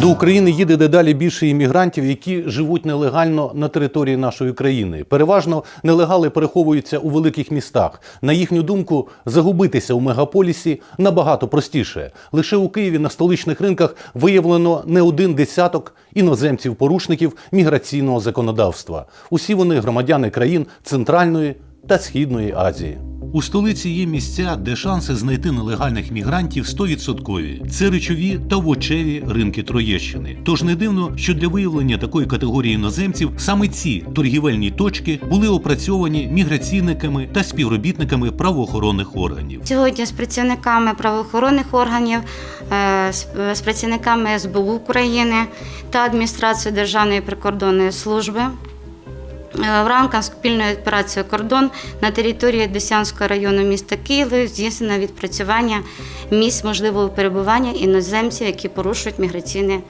До України їде дедалі більше іммігрантів, які живуть нелегально на території нашої країни. Переважно нелегали переховуються у великих містах. На їхню думку, загубитися у мегаполісі набагато простіше. Лише у Києві на столичних ринках виявлено не один десяток іноземців-порушників міграційного законодавства. Усі вони громадяни країн Центральної та Східної Азії. У столиці є місця, де шанси знайти нелегальних мігрантів 100%. Це речові та овочеві ринки Троєщини. Тож не дивно, що для виявлення такої категорії іноземців саме ці торгівельні точки були опрацьовані міграційниками та співробітниками правоохоронних органів. Сьогодні з працівниками правоохоронних органів, е, з- з працівниками СБУ України та адміністрацією Державної прикордонної служби е, в рамках спільної операції Кордон на території Десянського району міста Києва здійснено відпрацювання місць можливого перебування іноземців, які порушують міграційне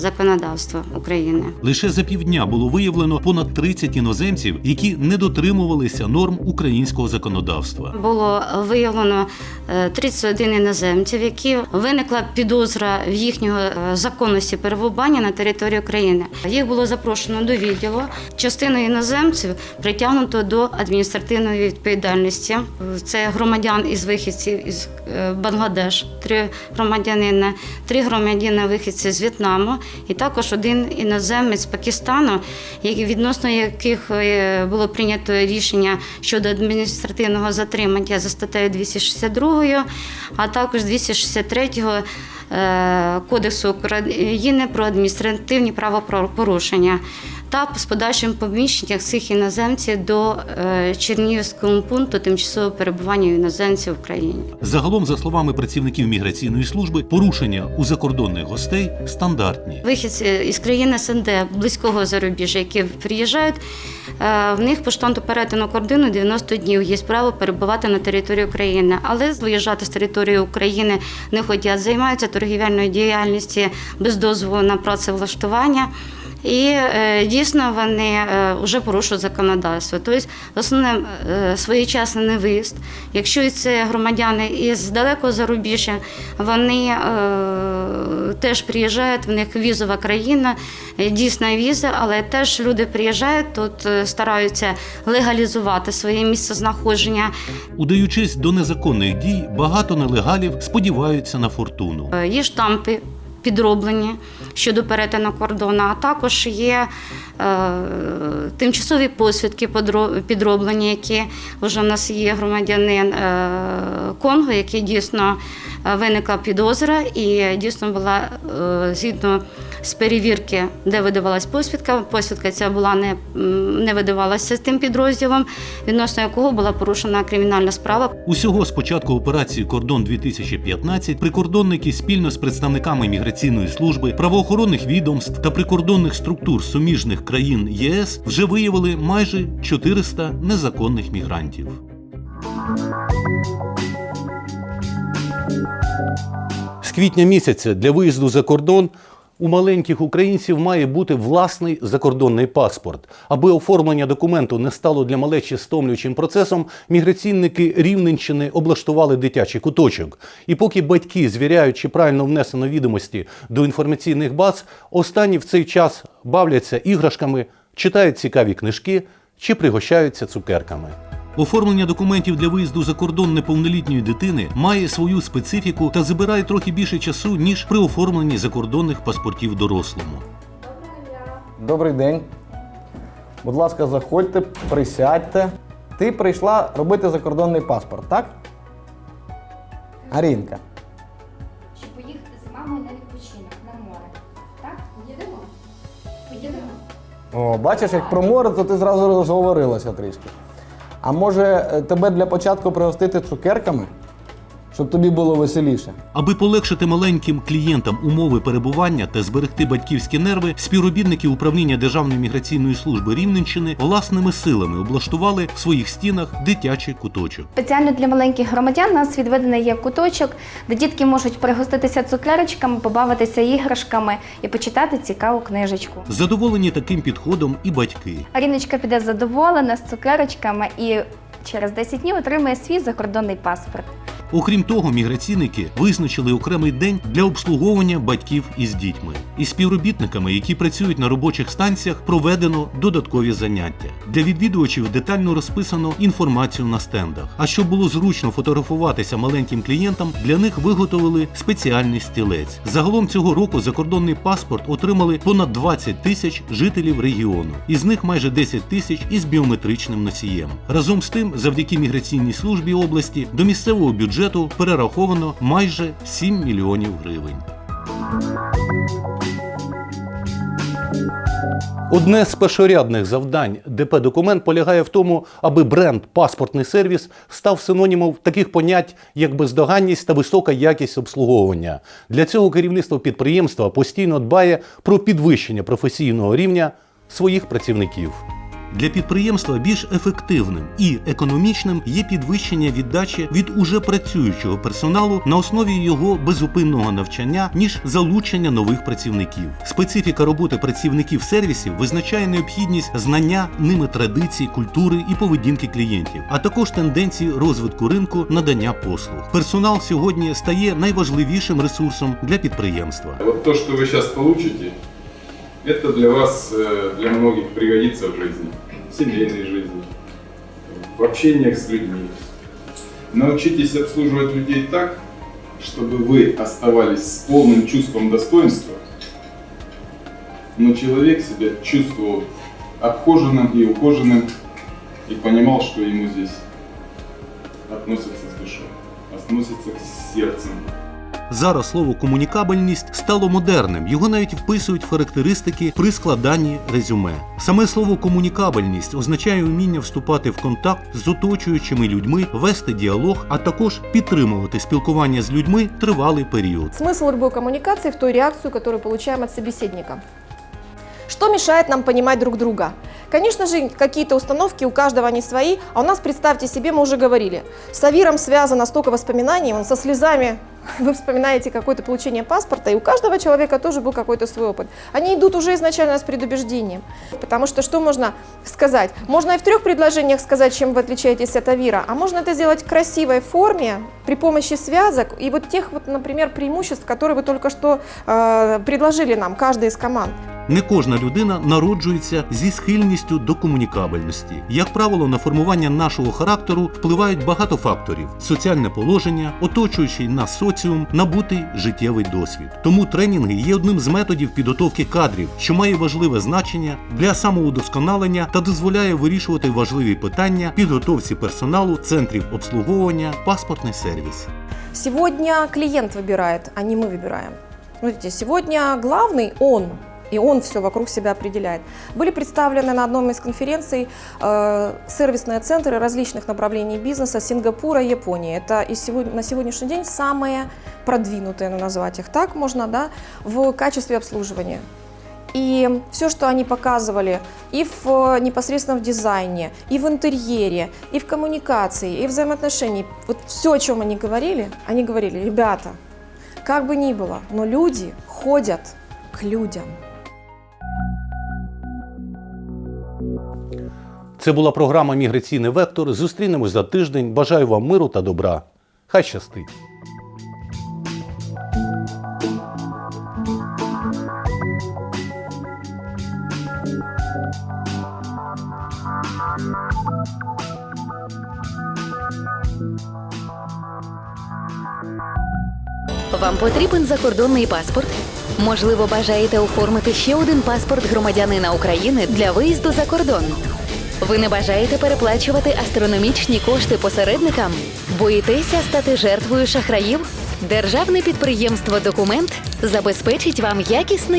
законодавство України. Лише за півдня було виявлено понад 30 іноземців, які не дотримувалися норм українського законодавства. Було виявлено е, 31 іноземців, які виникла підозра в їхнього е, законності перебування на території України. Їх було запрошено до відділу. Частину іноземців притягнуто до адміністративної відповідальності. Це громадян із вихідців із е, Бангладеш, три громадянина, три громадяни вихідці з В'єтнаму, і також один іноземець з Пакистану, відносно яких е, було прийнято рішення щодо адміністративного затримання за статтею 262, а також 263 е, Кодексу України про адміністративні правопорушення та з подальшим поміщенням цих іноземців до е, Чернігівського пункту тимчасового перебування іноземців в країні. Загалом, за словами працівників міграційної служби, порушення у закордонних гостей стандартні. Вихідці із країн СНД близького зарубіжжя, які приїжджають, е, в них по штанту перетину кордону 90 днів є право перебувати на території України, але виїжджати з території України не хочуть, займаються торгівельною діяльністю без дозволу на працевлаштування. І е, дійсно вони е, вже порушують законодавство. Тобто, основне е, своєчасний невиїзд. Якщо це громадяни із далекого зарубіжжя, вони теж приїжджають, в них візова країна, дійсна віза, але теж люди приїжджають тут, стараються легалізувати своє місце знаходження. Удаючись до незаконних дій, багато нелегалів сподіваються на фортуну. Є штампи підроблені щодо перетину кордону, а також є е, тимчасові посвідки підроблені, які вже в нас є громадянин е, Конго, який дійсно виникла підозра і дійсно була е, згідно з перевірки, де видавалась посвідка. Посвідка ця була не, не видавалася тим підрозділом, відносно якого була порушена кримінальна справа. Усього з початку операції Кордон 2015 прикордонники спільно з представниками міграційної служби, правоохоронних відомств та прикордонних структур суміжних країн ЄС вже виявили майже 400 незаконних мігрантів. З квітня місяця для виїзду за кордон у маленьких українців має бути власний закордонний паспорт. Аби оформлення документу не стало для малечі стомлюючим процесом, міграційники Рівненщини облаштували дитячий куточок. І поки батьки звіряють, чи правильно внесено відомості до інформаційних баз, останні в цей час бавляться іграшками, читають цікаві книжки чи пригощаються цукерками. Оформлення документів для виїзду за кордон неповнолітньої дитини має свою специфіку та забирає трохи більше часу, ніж при оформленні закордонних паспортів дорослому. Добрий день. Будь ласка, заходьте, присядьте. Ти прийшла робити закордонний паспорт, так? Арінка. щоб поїхати з мамою на відпочинок на море. Так? Їдемо? Поїдемо? О, бачиш, як про море, то ти зразу розговорилася трішки. А може е, тебе для початку пригостити цукерками, щоб тобі було веселіше? Аби полегшити маленьким клієнтам умови перебування та зберегти батьківські нерви, співробітники управління Державної міграційної служби Рівненщини власними силами облаштували в своїх стінах дитячий куточок. Спеціально для маленьких громадян нас відведений є куточок, де дітки можуть пригоститися цукерочками, побавитися іграшками і почитати цікаву книжечку. Задоволені таким підходом і батьки. Аріночка піде задоволена з цукерочками і через 10 днів отримає свій закордонний паспорт. Окрім того, міграційники визначили окремий день для обслуговування батьків із дітьми. Із співробітниками, які працюють на робочих станціях, проведено додаткові заняття. Для відвідувачів детально розписано інформацію на стендах. А щоб було зручно фотографуватися маленьким клієнтам, для них виготовили спеціальний стілець. Загалом цього року закордонний паспорт отримали понад 20 тисяч жителів регіону. Із них майже 10 тисяч із біометричним носієм. Разом з тим, завдяки міграційній службі області до місцевого бюджету перераховано майже 7 мільйонів гривень. Одне з першорядних завдань ДП Документ полягає в тому, аби бренд паспортний сервіс став синонімом таких понять, як бездоганність та висока якість обслуговування. Для цього керівництво підприємства постійно дбає про підвищення професійного рівня своїх працівників. Для підприємства більш ефективним і економічним є підвищення віддачі від уже працюючого персоналу на основі його безупинного навчання, ніж залучення нових працівників. Специфіка роботи працівників сервісів визначає необхідність знання ними традицій, культури і поведінки клієнтів, а також тенденції розвитку ринку надання послуг. Персонал сьогодні стає найважливішим ресурсом для підприємства. Вот то, что вы сейчас получите, это для вас, э, для многих пригодится в жизни, в семейной жизни, в общениях с людьми. Научитесь обслуживать людей так, чтобы вы оставались с полным чувством достоинства, но человек себя чувствовал обхоженным и ухоженным и понимал, что ему здесь относятся с душой, относятся с сердцем. Зараз слово комунікабельність стало модерним. Його навіть вписують в характеристики при складанні резюме. Саме слово комунікабельність означає вміння вступати в контакт з оточуючими людьми, вести діалог, а також підтримувати спілкування з людьми тривалий період. Смысл любой коммуникации в той реакцию, которую получаем от собеседника. Что мешает нам понимать друг друга? Конечно же, какие-то установки у каждого они свои, а у нас, представьте себе, мы уже говорили, с Авиром связано столько воспоминаний, он со слезами, вы вспоминаете какое-то получение паспорта, и у каждого человека тоже был какой-то свой опыт. Они идут уже изначально с предубеждением, потому что что можно сказать? Можно и в трех предложениях сказать, чем вы отличаетесь от Авира, а можно это сделать в красивой форме, при помощи связок и вот тех, вот, например, преимуществ, которые вы только что э, предложили нам, каждая из команд. Не кожна людина народжується зі схильністю до комунікабельності. Як правило, на формування нашого характеру впливають багато факторів: соціальне положення, оточуючий нас соціум, набутий життєвий досвід. Тому тренінги є одним з методів підготовки кадрів, що має важливе значення для самоудосконалення та дозволяє вирішувати важливі питання підготовці персоналу, центрів обслуговування, паспортний сервіс. Сегодня клиент выбирает, а не мы выбираем. Смотрите, сегодня главный он, и он все вокруг себя определяет. Были представлены на одном из конференций э, сервисные центры различных направлений бизнеса Сингапура и Японии. Это и сегодня, на сегодняшний день самые продвинутые, ну, назвать их так можно, да, в качестве обслуживания. И все, что они показывали и в, непосредственно в дизайне, и в интерьере, и в коммуникации, и в взаимоотношении, вот все, о чем они говорили, они говорили, ребята, как бы ни было, но люди ходят к людям. Це була програма Міграційний вектор. Зустрінемось за тиждень. Бажаю вам миру та добра. Хай щастить! вам потрібен закордонний паспорт? Можливо, бажаєте оформити ще один паспорт громадянина України для виїзду за кордон. Ви не бажаєте переплачувати астрономічні кошти посередникам? Боїтеся стати жертвою шахраїв? Державне підприємство Документ забезпечить вам якісний